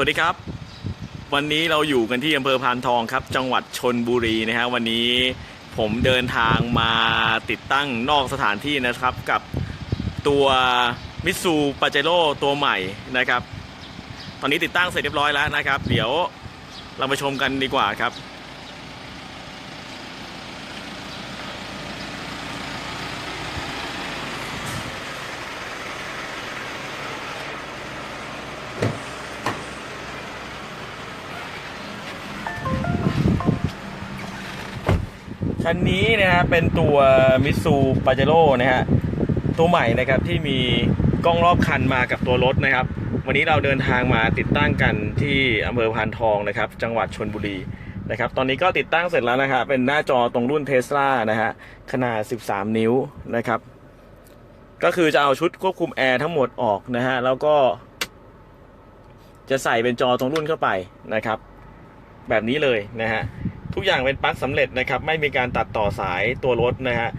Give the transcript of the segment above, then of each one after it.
สวัสดีครับ วันนี้เราอยู่กันที่อำเภอพานทองครับ จังหวัดชนบุรีนะฮะวันนี้ผมเดินทางมาติดตั้งนอกสถานที่นะครับ กับตัวมิสูปาเจโร่ตัวใหม่นะครับ ตอนนี้ติดตั้งเสร็จเรียบร้อยแล้วนะครับ เดี๋ยวเราไปชมกันดีกว่าครับ คันนี้นะฮะเป็นตัวมิสูปาเจโร่นะฮะตัวใหม่นะครับที่มีกล้องรอบคันมากับตัวรถนะครับ วันนี้เราเดินทางมาติดตั้งกันที่อำเภอพานทองนะครับ จังหวัดชนบุรีนะครับตอนนี้ก็ติดตั้งเสร็จแล้วนะครับเป็นหน้าจอตรงรุ่นเทสลานะฮะขนาด 13 นิ้วนะครับ ก็คือจะเอาชุดควบคุมแอร์ทั้งหมดออกนะฮะแล้วก็ จะใส่เป็นจอตรงรุ่นเข้าไปนะครับ แบบนี้เลยนะฮะ ทุกอย่างเป็นปลั๊กสำเร็จนะครับ ไม่มีการตัดต่อสายตัวรถนะฮะ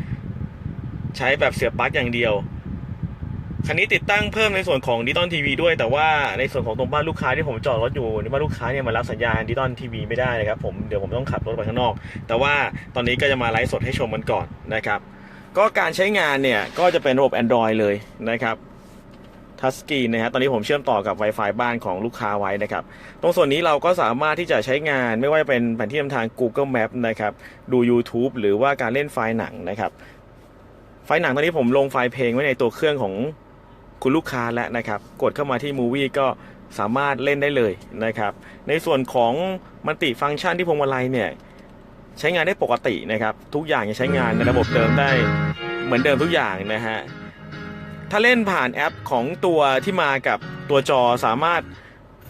ใช้แบบเสียบปลั๊กอย่างเดียว คันนี้ติดตั้งเพิ่มในส่วนของดิจิตอลทีวีด้วย แต่ว่าในส่วนของตรงบ้านลูกค้าที่ผมจอดรถอยู่ในบ้านลูกค้าเนี่ยมันรับสัญญาณดิจิตอลทีวีไม่ได้นะครับผม เดี๋ยวผมต้องขับรถไปข้างนอก แต่ว่าตอนนี้ก็จะมาไลฟ์สดให้ชมกันก่อนนะครับ ก็การใช้งานเนี่ยก็จะเป็นระบบ Android เลยนะครับ ทัชสกรีนนะฮะตอนนี้ผมเชื่อมต่อกับ Wi-Fi บ้านของลูกค้าไว้นะครับ ตรงส่วนนี้เราก็สามารถที่จะใช้งานไม่ว่าจะเป็นแผนที่นำทาง Google Map นะครับ ดู YouTube หรือว่าการเล่นไฟล์หนังนะครับ ไฟล์หนังตอนนี้ผมลงไฟล์เพลงไว้ในตัวเครื่องของคุณลูกค้าแล้วนะครับ กดเข้ามาที่ Movie ก็สามารถเล่นได้เลยนะครับ ในส่วนของมัลติฟังก์ชันที่พวงมาลัยเนี่ยใช้งานได้ปกตินะครับ ทุกอย่างยังใช้งานในระบบเดิมได้เหมือนเดิมทุกอย่างนะฮะ ถ้าเล่นผ่านแอปของตัวที่มากับตัวจอสามารถ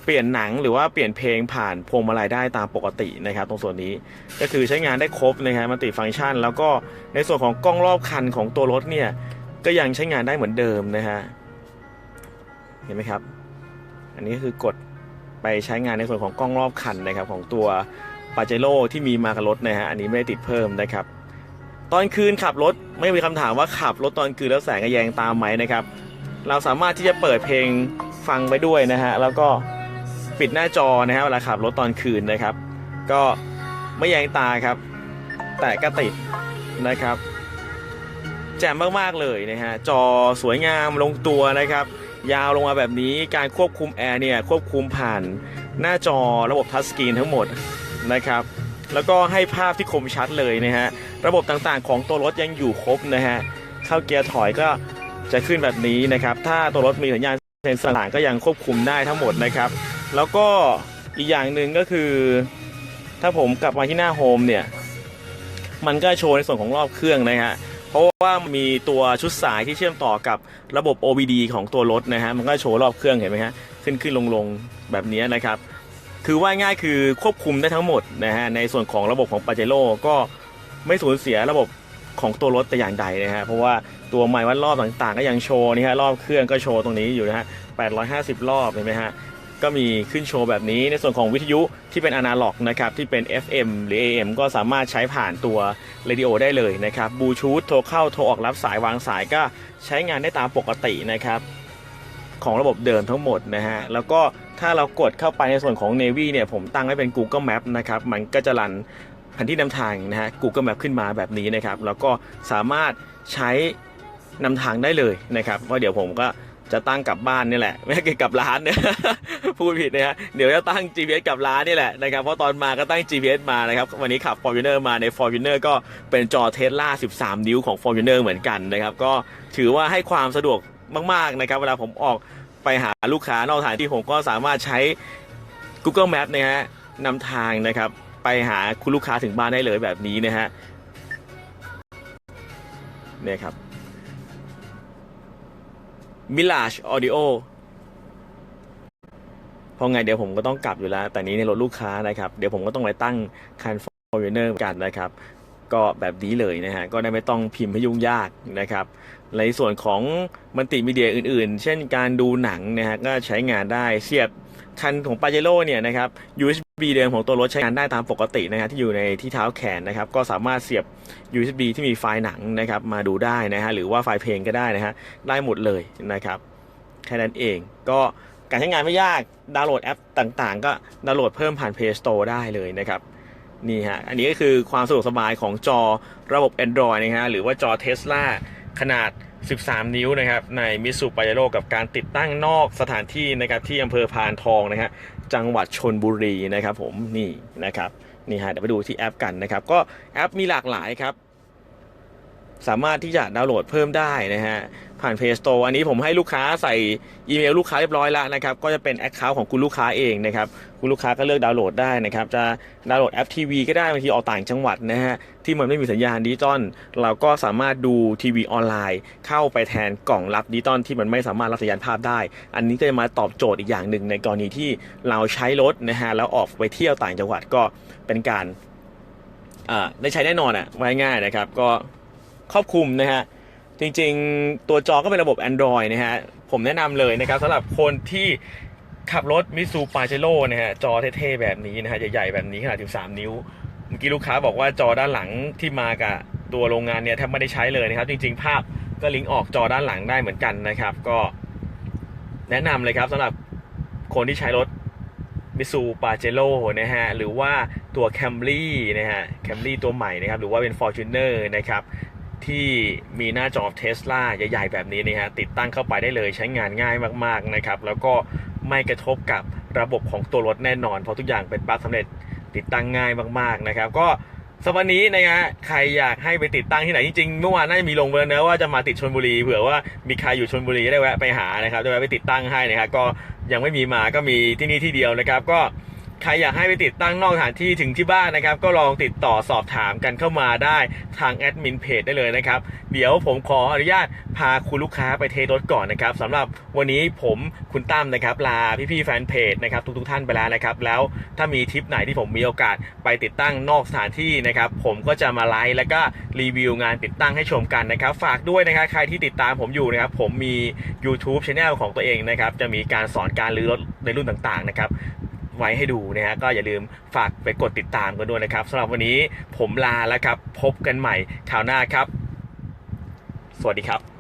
เปลี่ยนหนังหรือว่าเปลี่ยนเพลงผ่านพวงมาลัยได้ตามปกตินะครับ ตรงส่วนนี้ก็คือใช้งานได้ครบนะครับมันติฟังก์ชัน แล้วก็ในส่วนของกล้องรอบคันของตัวรถเนี่ยก็ยังใช้งานได้เหมือนเดิมนะฮะเห็นไหมครับ อันนี้ก็คือกดไปใช้งานในส่วนของกล้องรอบคันนะครับของตัวปาเจโร่ที่มีมากับรถนะฮะอันนี้ไม่ได้ติดเพิ่มนะครับ ตอนคืนขับรถไม่มีคำถามว่าขับรถตอนคืนแล้วแสงกระแยงตามไหมนะครับ เราสามารถที่จะเปิดเพลงฟังไปด้วยนะฮะแล้วก็ปิดหน้าจอนะฮะเวลาขับรถตอนคืนนะครับ ก็ไม่แยงตาครับ แต่ก็ติดนะครับแจ่มมากๆเลยนะฮะจอสวยงามลงตัวนะครับ ยาวลงมาแบบนี้การควบคุมแอร์เนี่ยควบคุมผ่านหน้าจอระบบทัชสกรีนทั้งหมดนะครับ แล้วก็ให้ภาพที่คมชัดเลยนะฮะ ระบบต่างๆ ของตัวรถยังอยู่ครบนะฮะเข้าเกียร์ถอยก็จะขึ้นแบบนี้นะครับ ถ้าตัวรถมีสัญญาณเซ็นเซอร์ต่างก็ยังควบคุมได้ทั้งหมดนะครับ แล้วก็อีกอย่างหนึ่งก็คือ ถ้าผมกลับมาที่หน้าโฮมเนี่ย มันก็โชว์ในส่วนของรอบเครื่องนะฮะเพราะว่ามีตัวชุดสายที่เชื่อมต่อกับระบบ OBD ของตัวรถนะฮะมันก็โชว์รอบเครื่องเห็นไหมฮะขึ้นขึ้นลงลงแบบนี้นะครับ คือว่าง่ายคือควบคุมได้ทั้งหมดนะฮะในส่วนของระบบของปาเจโร่ก็ ไม่สูญเสียระบบของตัวรถแต่อย่างใดนะฮะเพราะว่าตัวไมล์วัดรอบต่างๆ ก็ยังโชว์นี่ฮะรอบเครื่องก็โชว์ตรงนี้อยู่นะฮะ850 รอบเห็นไหมฮะก็มีขึ้นโชว์แบบนี้ในส่วนของวิทยุที่เป็นอนาล็อกนะครับที่เป็น FM หรือ AM ก็สามารถใช้ผ่านตัวเรดิโอได้เลยนะครับบลูทูธโทรเข้าโทรออกรับสายวางสายก็ใช้งานได้ตามปกตินะครับของระบบเดิมทั้งหมดนะฮะ แล้วก็ถ้าเรากดเข้าไปในส่วนของ Navy เนี่ย ผมตั้งไว้เป็น Google Map นะครับ มันก็จะรัน นที่นำทางนะฮะ Google Map ขึ้นมาแบบนี้นะครับ แล้วก็สามารถใช้นำทางได้เลยนะครับว่าเดี๋ยวผมก็จะตั้งกลับบ้านนี่แหละ ไม่ใช่กลับร้านเนี่ยพูดผิดนะฮะเดี๋ยวจะตั้ง GPS กลับร้านนี่แหละนะครับเพราะตอนมาก็ตั้ง GPS มานะครับวันนี้ขับ Fortuner มาใน Fortuner ก็เป็นจอเทสลา13 นิ้วของ Fortuner เหมือนกันนะครับก็ถือว่าให้ความสะดวกมากๆนะครับเวลาผมออกไปหาลูกค้านอกสถานที่ผมก็สามารถใช้ Google Map นะฮะนำทางนะครับ ไปหาคุณลูกค้าถึงบ้านได้เลยแบบนี้นะฮะเนี่ยครับ Mirage Audio เพราะไงเดี๋ยวผมก็ต้องกลับอยู่แล้ว แต่นี้ในรถลูกค้านะครับ เดี๋ยวผมก็ต้องไปตั้งคัน Fortuner กันนะครับ ก็แบบนี้เลยนะฮะ ก็ได้ไม่ต้องพิมพ์ให้ยุ่งยากนะครับ ในส่วนของมัลติมีเดียอื่นๆ เช่นการดูหนังนะฮะ ก็ใช้งานได้เสียบคันของปาเจโร่เนี่ยนะครับ USB เดิมของตัวรถใช้งานได้ตามปกตินะฮะที่อยู่ในที่เท้าแขนนะครับ ก็สามารถเสียบ USB ที่มีไฟล์หนังนะครับมาดูได้นะฮะหรือว่าไฟล์เพลงก็ได้นะฮะได้หมดเลยนะครับแค่นั้นเองก็การใช้งานไม่ยากดาวน์โหลดแอปต่างๆ ก็ดาวน์โหลดเพิ่มผ่าน Play Store ได้เลยนะครับนี่ฮะอันนี้ก็คือความสะดวกสบายของจอระบบ Android นะฮะหรือว่าจอ Tesla ขนาด 13 นิ้วนะครับในมิสูปายโ o กับการติดตั้งนอกสถานที่นะครับที่อำเภอพานทองนะฮะ จังหวัดชนบุรีนะครับผมนี่นะครับนี่ฮะเดี๋ยวไปดูที่แอปกันนะครับ ก็แอปมีหลากหลายครับ สามารถที่จะดาวน์โหลดเพิ่มได้นะฮะ ผ่าน Play Store อันนี้ผมให้ลูกค้าใส่อีเมลลูกค้าเรียบร้อยแล้วนะครับ ก็จะเป็น Account ของคุณลูกค้าเองนะครับ คุณลูกค้าก็เลือกดาวน์โหลดได้นะครับ จะดาวน์โหลดแอปทีวีก็ได้บางทีออกต่างจังหวัดนะฮะ ที่มันไม่มีสัญญาณดิจิตอลเราก็สามารถดูทีวีออนไลน์ เข้าไปแทนกล่องรับดิจิตอลที่มันไม่สามารถรับสัญญาณภาพได้ อันนี้ก็จะมาตอบโจทย์อีกอย่างหนึ่งในกรณีที่เราใช้รถนะฮะแล้วออกไปเที่ยวต่างจังหวัดก็เป็นการอ่าได้ใช้แน่นอนอะไว้ง่ายนะครับ ก็ครอบคลุมนะฮะ จริงๆ ตัวจอก็เป็นระบบ Android นะฮะ ผมแนะนำเลยนะครับสำหรับคนที่ขับรถมิซูปาเจโร่นะฮะ จอเท่ๆ แบบนี้นะฮะ ใหญ่ๆ แบบนี้ขนาด 13 นิ้ว เมื่อกี้ลูกค้าบอกว่าจอด้านหลังที่มากับตัวโรงงานเนี่ยแทบไม่ได้ใช้เลยนะครับ จริงๆ ภาพก็ลิงก์ออกจอด้านหลังได้เหมือนกันนะครับ ก็แนะนำเลยครับสำหรับคนที่ใช้รถมิซูปาเจโร่นะฮะ หรือว่าตัว Camry นะฮะ Camry ตัวใหม่นะครับ หรือว่าเป็น Fortuner นะครับ ที่มีหน้าจอเทสลาใหญ่ ๆ แบบนี้นะฮะติดตั้งเข้าไปได้เลยใช้งานง่ายมากๆนะครับ แล้วก็ไม่กระทบกับระบบของตัวรถแน่นอน เพราะทุกอย่างเป็นปลั๊กสำเร็จติดตั้งง่ายมากๆนะครับ ก็สำหรับวันนี้นะฮะใครอยากให้ไปติดตั้งที่ไหนจริงๆเมื่อวานน่าจะมีลงไปแล้วนะว่าจะมาติดชนบุรีเผื่อว่ามีใครอยู่ชนบุรีได้แวะไปหานะครับได้แวะไปติดตั้งให้นะครับก็ยังไม่มีมาก็มีที่นี่ที่เดียวนะครับ ก็ ใครอยากให้ไปติดตั้งนอกสถานที่ถึงที่บ้านนะครับ ก็ลองติดต่อสอบถามกันเข้ามาได้ทางแอดมินเพจได้เลยนะครับ เดี๋ยวผมขออนุญาตพาคุณลูกค้าไปเทรถก่อนนะครับสำหรับวันนี้ผมคุณตั้มนะครับ ลาพี่ๆแฟนเพจนะครับทุกๆท่านไปแล้วนะครับ แล้วถ้ามีทริปไหนที่ผมมีโอกาสไปติดตั้งนอกสถานที่นะครับ ผมก็จะมาไลฟ์แล้วก็รีวิวงานติดตั้งให้ชมกันนะครับ ฝากด้วยนะครับใครที่ติดตามผมอยู่นะครับ ผมมี YouTube Channel ของตัวเองนะครับ จะมีการสอนการรื้อรถในรุ่นต่างๆนะครับ ไว้ให้ดูนะฮะก็อย่าลืมฝากไปกดติดตามกันด้วยนะครับสำหรับวันนี้ผมลาแล้วครับ พบกันใหม่คราวหน้าครับ สวัสดีครับ